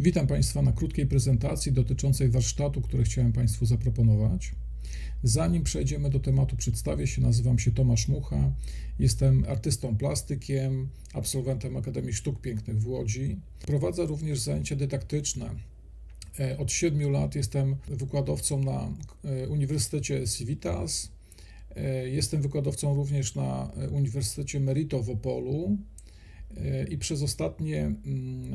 Witam Państwa na krótkiej prezentacji dotyczącej warsztatu, który chciałem Państwu zaproponować. Zanim przejdziemy do tematu, przedstawię się. Nazywam się Tomasz Mucha. Jestem artystą plastykiem, absolwentem Akademii Sztuk Pięknych w Łodzi. Prowadzę również zajęcia dydaktyczne. E, Od 7 lat jestem wykładowcą na e, Uniwersytecie Civitas. E, Jestem wykładowcą również na Uniwersytecie Merito w Opolu. E, I przez ostatnie mm,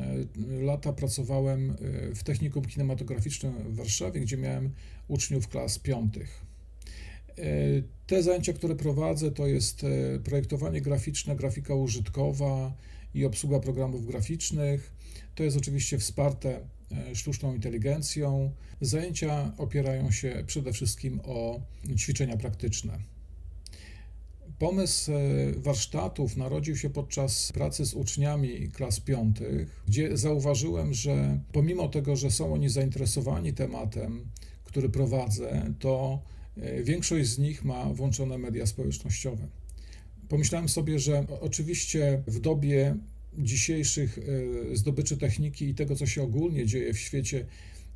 e, lata pracowałem e, w Technikum Kinematograficznym w Warszawie, gdzie miałem uczniów klas piątych. Te zajęcia, które prowadzę, to jest projektowanie graficzne, grafika użytkowa i obsługa programów graficznych. To jest oczywiście wsparte sztuczną inteligencją. Zajęcia opierają się przede wszystkim o ćwiczenia praktyczne. Pomysł e, warsztatów narodził się podczas pracy z uczniami klas piątych, gdzie zauważyłem, że pomimo tego, że są oni zainteresowani tematem, który prowadzę, to e, większość z nich ma włączone media społecznościowe. Pomyślałem sobie, że oczywiście w dobie dzisiejszych e, zdobyczy techniki i tego, co się ogólnie dzieje w świecie,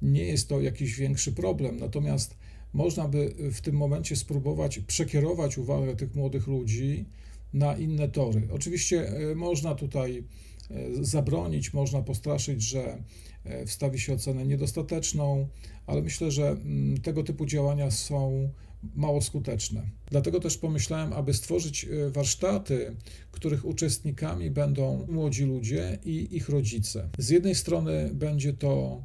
nie jest to jakiś większy problem. Natomiast można by w tym momencie spróbować przekierować uwagę tych młodych ludzi na inne tory. Oczywiście e, można tutaj e, zabronić, można postraszyć, że e, wstawi się ocenę niedostateczną, ale myślę, że mm, tego typu działania są mało skuteczne. Dlatego też pomyślałem, aby stworzyć warsztaty, których uczestnikami będą młodzi ludzie i ich rodzice. Z jednej strony będzie to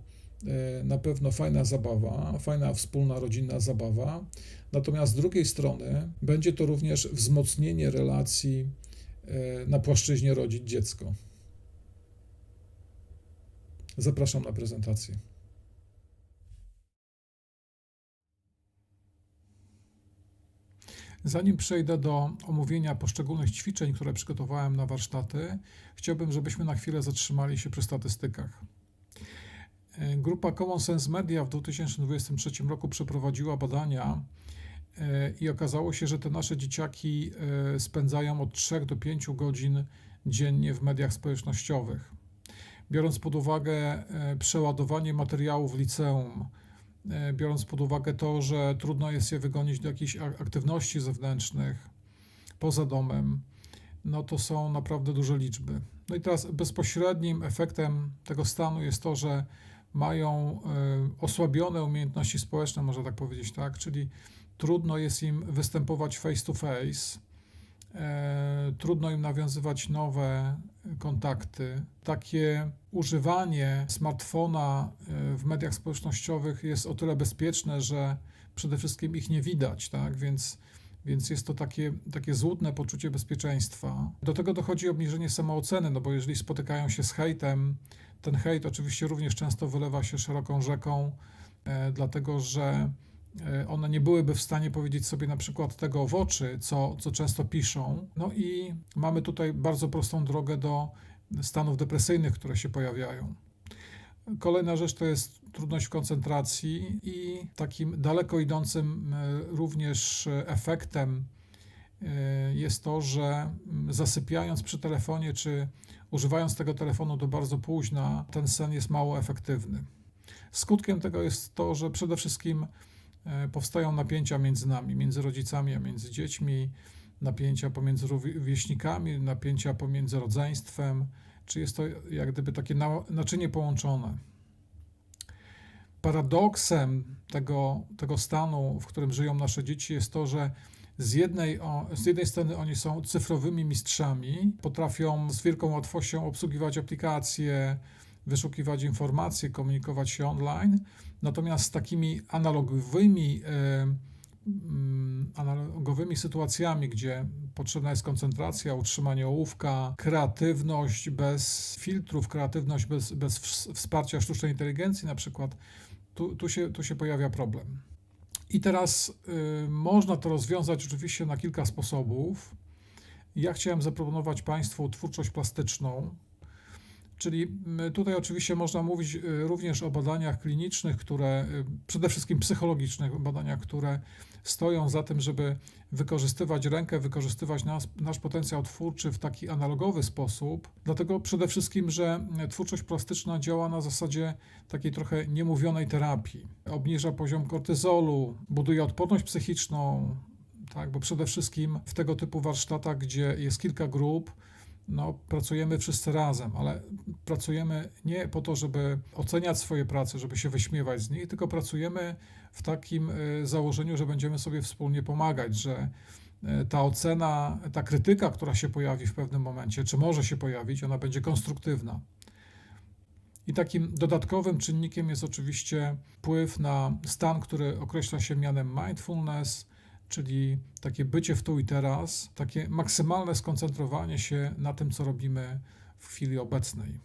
na pewno fajna zabawa, fajna wspólna rodzinna zabawa, natomiast z drugiej strony będzie to również wzmocnienie relacji e, na płaszczyźnie rodzic-dziecko. Zapraszam na prezentację. Zanim przejdę do omówienia poszczególnych ćwiczeń, które przygotowałem na warsztaty, chciałbym, żebyśmy na chwilę zatrzymali się przy statystykach. E, Grupa Common Sense Media w 2023 roku przeprowadziła badania e, i okazało się, że te nasze dzieciaki e, spędzają od 3 do 5 godzin dziennie w mediach społecznościowych. Biorąc pod uwagę przeładowanie materiału w liceum, biorąc pod uwagę to, że trudno jest je wygonić do jakichś ak- aktywności zewnętrznych poza domem, no to są naprawdę duże liczby. No i teraz bezpośrednim efektem tego stanu jest to, że mają e, osłabione umiejętności społeczne, można tak powiedzieć, tak? Czyli trudno jest im występować face to face, e, trudno im nawiązywać nowe kontakty. Takie używanie smartfona e, w mediach społecznościowych jest o tyle bezpieczne, że przede wszystkim ich nie widać, tak? Więc, więc jest to takie, takie złudne poczucie bezpieczeństwa. Do tego dochodzi obniżenie samooceny, no bo jeżeli spotykają się z hejtem, ten hejt oczywiście również często wylewa się szeroką rzeką, e, dlatego że e, one nie byłyby w stanie powiedzieć sobie na przykład tego w oczy, co, co często piszą. No i mamy tutaj bardzo prostą drogę do stanów depresyjnych, które się pojawiają. Kolejna rzecz to jest trudność w koncentracji i takim daleko idącym e, również efektem jest to, że mm, zasypiając przy telefonie czy używając tego telefonu do bardzo późna, ten sen jest mało efektywny. Skutkiem tego jest to, że przede wszystkim e, powstają napięcia między nami, między rodzicami a między dziećmi, napięcia pomiędzy rówieśnikami, napięcia pomiędzy rodzeństwem, czy jest to jak gdyby takie na- naczynie połączone. Paradoksem tego, tego stanu, w którym żyją nasze dzieci, jest to, że z jednej, z jednej strony oni są cyfrowymi mistrzami, potrafią z wielką łatwością obsługiwać aplikacje, wyszukiwać informacje, komunikować się online, natomiast z takimi analogowymi, e, mm, analogowymi sytuacjami, gdzie potrzebna jest koncentracja, utrzymanie ołówka, kreatywność bez filtrów, kreatywność bez, bez ws- wsparcia sztucznej inteligencji na przykład, tu, tu, się, tu się pojawia problem. I teraz y, można to rozwiązać oczywiście na kilka sposobów. Ja chciałem zaproponować Państwu twórczość plastyczną, Czyli mm, tutaj oczywiście można mówić y, również o badaniach klinicznych, które y, przede wszystkim psychologicznych badaniach, które stoją za tym, żeby wykorzystywać rękę, wykorzystywać nas, nasz potencjał twórczy w taki analogowy sposób. Dlatego przede wszystkim, że twórczość plastyczna działa na zasadzie takiej trochę niemówionej terapii. Obniża poziom kortyzolu, buduje odporność psychiczną, tak, bo przede wszystkim w tego typu warsztatach, gdzie jest kilka grup, no, pracujemy wszyscy razem, ale pracujemy nie po to, żeby oceniać swoje prace, żeby się wyśmiewać z nich, tylko pracujemy w takim y, założeniu, że będziemy sobie wspólnie pomagać, że y, ta ocena, ta krytyka, która się pojawi w pewnym momencie, czy może się pojawić, ona będzie konstruktywna. I takim dodatkowym czynnikiem jest oczywiście wpływ na stan, który określa się mianem mindfulness, czyli takie bycie w tu i teraz, takie maksymalne skoncentrowanie się na tym, co robimy w chwili obecnej.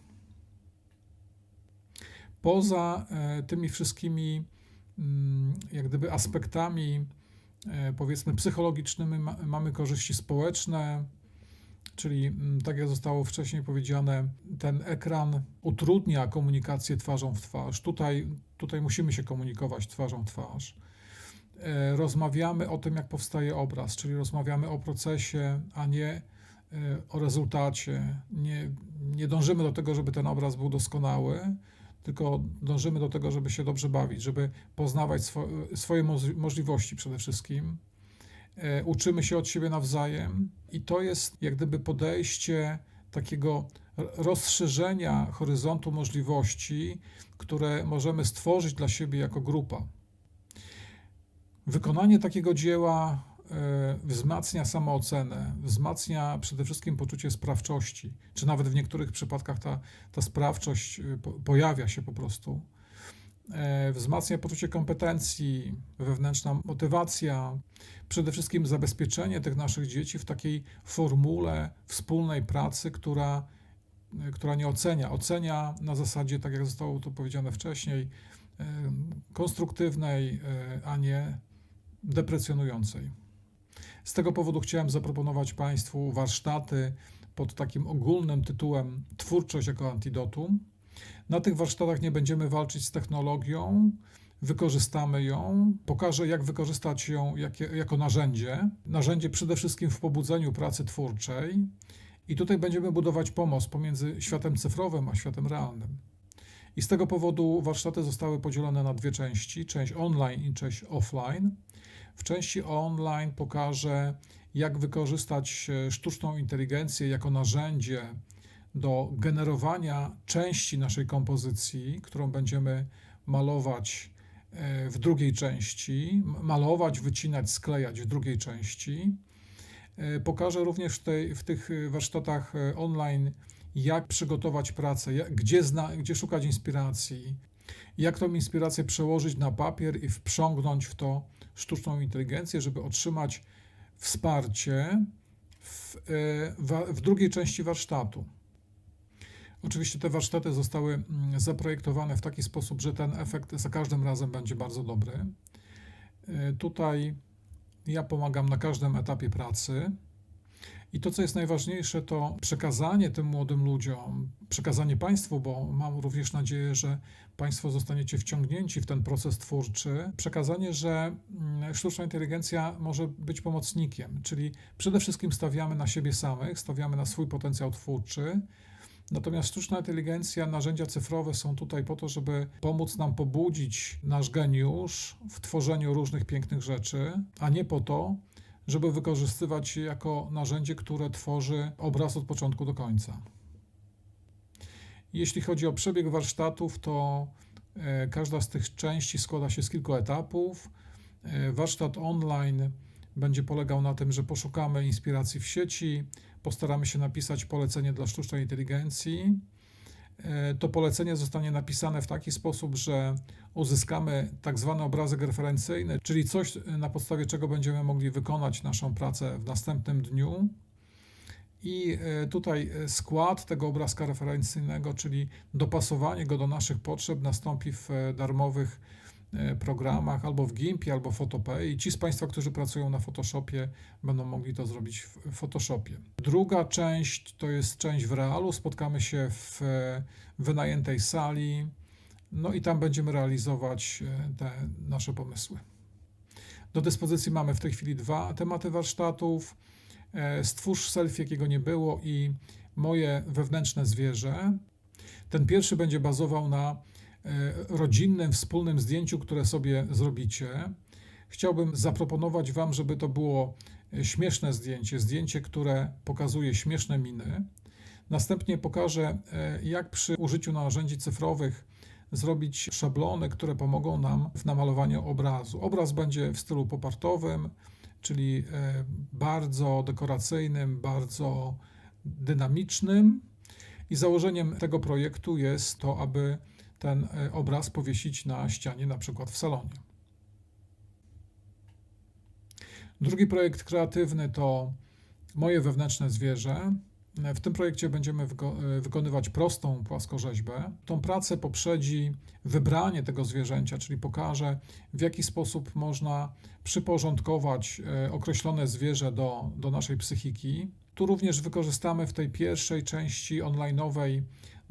Poza e, tymi wszystkimi mm, jak gdyby aspektami e, powiedzmy psychologicznymi mamy korzyści społeczne, czyli mm, tak jak zostało wcześniej powiedziane, ten ekran utrudnia komunikację twarzą w twarz. Tutaj, tutaj musimy się komunikować twarzą w twarz. E, rozmawiamy o tym, jak powstaje obraz, czyli rozmawiamy o procesie, a nie e, o rezultacie. Nie, nie dążymy do tego, żeby ten obraz był doskonały, tylko dążymy do tego, żeby się dobrze bawić, żeby poznawać swo, swoje możliwości przede wszystkim. E, uczymy się od siebie nawzajem i to jest jak gdyby podejście takiego rozszerzenia horyzontu możliwości, które możemy stworzyć dla siebie jako grupa. Wykonanie takiego dzieła e, wzmacnia samoocenę, wzmacnia przede wszystkim poczucie sprawczości, czy nawet w niektórych przypadkach ta, ta sprawczość e, pojawia się po prostu. E, wzmacnia poczucie kompetencji, wewnętrzna motywacja, przede wszystkim zabezpieczenie tych naszych dzieci w takiej formule wspólnej pracy, która, która nie ocenia. Ocenia na zasadzie, tak jak zostało to powiedziane wcześniej, konstruktywnej, a nie deprecjonującej. Z tego powodu chciałem zaproponować Państwu warsztaty pod takim ogólnym tytułem Twórczość jako antidotum. Na tych warsztatach nie będziemy walczyć z technologią, wykorzystamy ją, pokażę, jak wykorzystać ją jako narzędzie. Narzędzie przede wszystkim w pobudzeniu pracy twórczej. I tutaj będziemy budować pomoc pomiędzy światem cyfrowym a światem realnym. I z tego powodu warsztaty zostały podzielone na dwie części: część online i część offline. W części online pokażę, jak wykorzystać e, sztuczną inteligencję jako narzędzie do generowania części naszej kompozycji, którą będziemy malować e, w drugiej części, malować, wycinać, sklejać w drugiej części. E, pokażę również w, tej, w tych warsztatach online, jak przygotować pracę, jak, gdzie, zna, gdzie szukać inspiracji, jak tą inspirację przełożyć na papier i wprzągnąć w to sztuczną inteligencję, żeby otrzymać wsparcie w, e, w, drugiej części warsztatu. Oczywiście te warsztaty zostały mm, zaprojektowane w taki sposób, że ten efekt za każdym razem będzie bardzo dobry. E, tutaj ja pomagam na każdym etapie pracy. I to, co jest najważniejsze, to przekazanie tym młodym ludziom, przekazanie Państwu, bo mam również nadzieję, że Państwo zostaniecie wciągnięci w ten proces twórczy, przekazanie, że mm, sztuczna inteligencja może być pomocnikiem, czyli przede wszystkim stawiamy na siebie samych, stawiamy na swój potencjał twórczy. Natomiast sztuczna inteligencja, narzędzia cyfrowe są tutaj po to, żeby pomóc nam pobudzić nasz geniusz w tworzeniu różnych pięknych rzeczy, a nie po to, żeby wykorzystywać je jako narzędzie, które tworzy obraz od początku do końca. Jeśli chodzi o przebieg warsztatów, to e, każda z tych części składa się z kilku etapów. E, warsztat online będzie polegał na tym, że poszukamy inspiracji w sieci, postaramy się napisać polecenie dla sztucznej inteligencji. E, to polecenie zostanie napisane w taki sposób, że uzyskamy tak zwany obrazek referencyjny, czyli coś, na podstawie czego będziemy mogli wykonać naszą pracę w następnym dniu. I e, tutaj e, skład tego obrazka referencyjnego, czyli dopasowanie go do naszych potrzeb, nastąpi w darmowych e, programach, albo w Gimpie, albo w Photopay. I ci z Państwa, którzy pracują na Photoshopie, będą mogli to zrobić w Photoshopie. Druga część to jest część w realu. Spotkamy się w e, wynajętej sali, no i tam będziemy realizować e, te nasze pomysły. Do dyspozycji mamy w tej chwili dwa tematy warsztatów. Stwórz selfie, jakiego nie było i moje wewnętrzne zwierzę. Ten pierwszy będzie bazował na e, rodzinnym, wspólnym zdjęciu, które sobie zrobicie. Chciałbym zaproponować Wam, żeby to było e, śmieszne zdjęcie, zdjęcie, które pokazuje śmieszne miny. Następnie pokażę, e, jak przy użyciu narzędzi cyfrowych zrobić szablony, które pomogą nam w namalowaniu obrazu. Obraz będzie w stylu popartowym, czyli bardzo dekoracyjnym, bardzo dynamicznym. I założeniem tego projektu jest to, aby ten e, obraz powiesić na ścianie, na przykład w salonie. Drugi projekt kreatywny to moje wewnętrzne zwierzę. W tym projekcie będziemy e, wykonywać prostą płaskorzeźbę. Tą pracę poprzedzi wybranie tego zwierzęcia, czyli pokażę, w jaki sposób można przyporządkować e, określone zwierzę do, do naszej psychiki. Tu również wykorzystamy w tej pierwszej części online'owej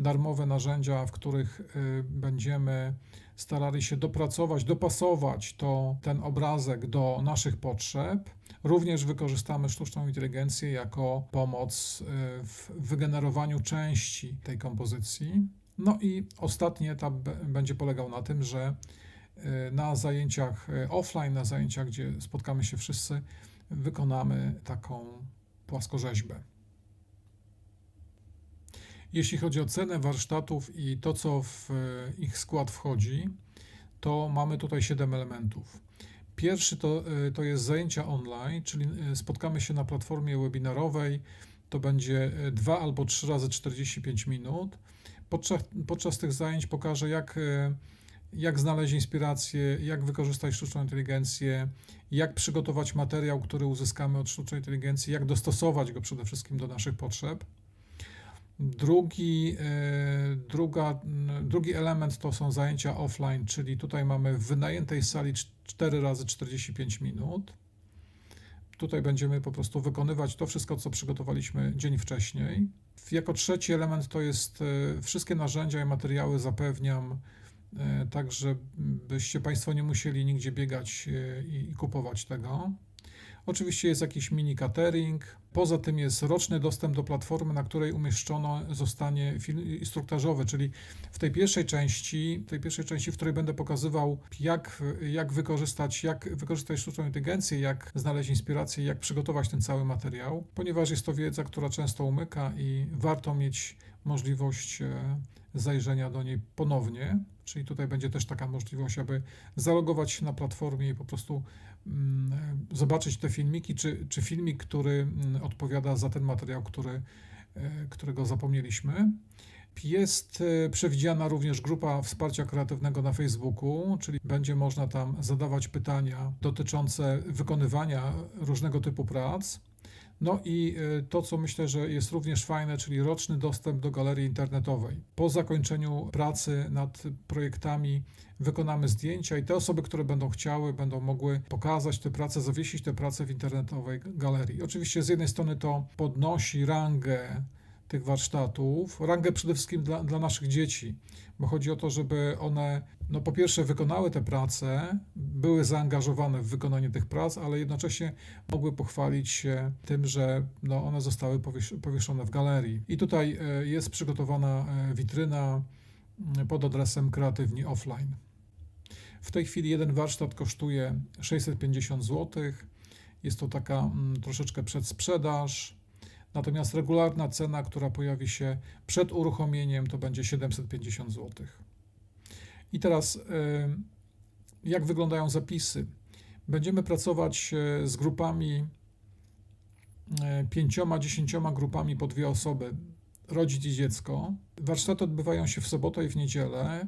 darmowe narzędzia, w których y, będziemy starali się dopracować, dopasować to, ten obrazek do naszych potrzeb. Również wykorzystamy sztuczną inteligencję jako pomoc y, w wygenerowaniu części tej kompozycji. No i ostatni etap będzie polegał na tym, że y, na zajęciach offline, na zajęciach, gdzie spotkamy się wszyscy, wykonamy taką płaskorzeźbę. Jeśli chodzi o cenę warsztatów i to, co w e, ich skład wchodzi, to mamy tutaj 7 elementów. Pierwszy to, e, to jest zajęcia online, czyli e, spotkamy się na platformie webinarowej. To będzie 2 albo 3 razy 45 minut. Podczas, podczas tych zajęć pokażę, jak jak znaleźć inspirację, jak wykorzystać sztuczną inteligencję, jak przygotować materiał, który uzyskamy od sztucznej inteligencji, jak dostosować go przede wszystkim do naszych potrzeb. Drugi, e, druga, drugi element to są zajęcia offline, czyli tutaj mamy w wynajętej sali 4 razy 45 minut. Tutaj będziemy po prostu wykonywać to wszystko, co przygotowaliśmy dzień wcześniej. Jako trzeci element to jest e, wszystkie narzędzia i materiały zapewniam E, tak żebyście Państwo nie musieli nigdzie biegać i kupować tego. Oczywiście jest jakiś mini catering. Poza tym jest roczny dostęp do platformy, na której umieszczono zostanie film instruktażowy, czyli w tej pierwszej części, tej pierwszej części, w której będę pokazywał, jak, jak wykorzystać, jak wykorzystać sztuczną inteligencję, jak znaleźć inspirację, jak przygotować ten cały materiał, ponieważ jest to wiedza, która często umyka i warto mieć możliwość e, zajrzenia do niej ponownie. Czyli tutaj będzie też taka możliwość, aby zalogować się na platformie i po prostu mm, zobaczyć te filmiki, czy, czy filmik, który mm, odpowiada za ten materiał, który, e, którego zapomnieliśmy. Jest e, przewidziana również grupa wsparcia kreatywnego na Facebooku, czyli będzie można tam zadawać pytania dotyczące wykonywania różnego typu prac. No i e, to, co myślę, że jest również fajne, czyli roczny dostęp do galerii internetowej. Po zakończeniu pracy nad projektami wykonamy zdjęcia i te osoby, które będą chciały, będą mogły pokazać te prace, zawiesić te prace w internetowej galerii. Oczywiście z jednej strony to podnosi rangę tych warsztatów, rangę przede wszystkim dla, dla naszych dzieci, bo chodzi o to, żeby one, no po pierwsze, wykonały te prace, były zaangażowane w wykonanie tych prac, ale jednocześnie mogły pochwalić się tym, że no, one zostały powiesz powieszone w galerii. I tutaj e, jest przygotowana e, witryna mm, pod adresem Kreatywni Offline. W tej chwili jeden warsztat kosztuje 650 zł. Jest to taka mm, troszeczkę przedsprzedaż. Natomiast regularna cena, która pojawi się przed uruchomieniem, to będzie 750 zł. I teraz, jak wyglądają zapisy? Będziemy pracować e, z grupami, e, pięcioma, dziesięcioma grupami po dwie osoby, rodzic i dziecko. Warsztaty odbywają się w sobotę i w niedzielę.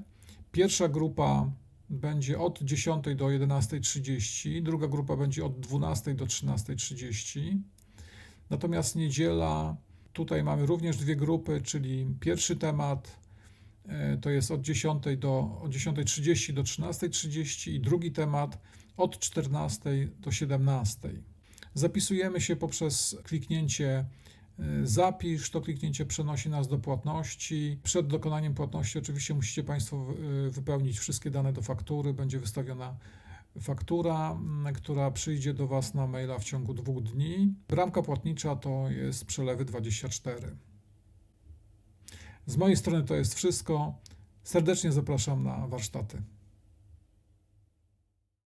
Pierwsza grupa będzie od 10 do 11.30, druga grupa będzie od 12 do 13.30. Natomiast niedziela, tutaj mamy również dwie grupy, czyli pierwszy temat e, to jest od 10 do od 10.30 do 13.30 i drugi temat od 14 do 17. Zapisujemy się poprzez kliknięcie y, Zapisz, to kliknięcie przenosi nas do płatności. Przed dokonaniem płatności oczywiście musicie Państwo y, wypełnić wszystkie dane do faktury. Będzie wystawiona faktura, mm, która przyjdzie do Was na maila w ciągu dwóch dni. Bramka płatnicza to jest przelewy 24. Z mojej strony to jest wszystko. Serdecznie zapraszam na warsztaty.